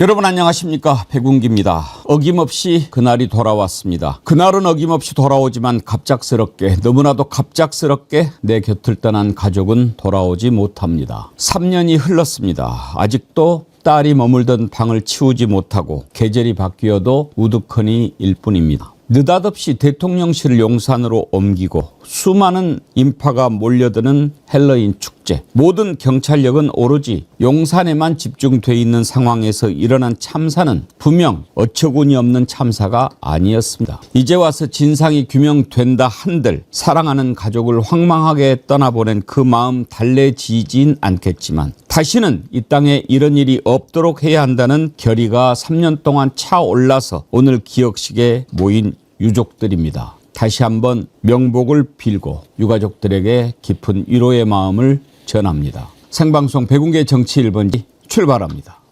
여러분 안녕하십니까 백운기입니다. 어김없이 그날이 돌아왔습니다. 그날은 어김없이 돌아오지만 갑작스럽게 너무나도 갑작스럽게 내 곁을 떠난 가족은 돌아오지 못합니다. 3년이 흘렀습니다. 아직도 딸이 머물던 방을 치우지 못하고 계절이 바뀌어도 우두커니 일 뿐입니다. 느닷없이 대통령실을 용산으로 옮기고 수많은 인파가 몰려드는 헬로윈 축제. 모든 경찰력은 오로지 용산에만 집중돼 있는 상황에서 일어난 참사는 분명 어처구니 없는 참사가 아니었습니다. 이제 와서 진상이 규명된다 한들 사랑하는 가족을 황망하게 떠나보낸 그 마음 달래지진 않겠지만 다시는 이 땅에 이런 일이 없도록 해야 한다는 결의가 3년 동안 차올라서 오늘 기억식에 모인 유족들입니다. 다시 한번 명복을 빌고 유가족들에게 깊은 위로의 마음을 전합니다. 생방송 백운계 정치 1번지 출발합니다.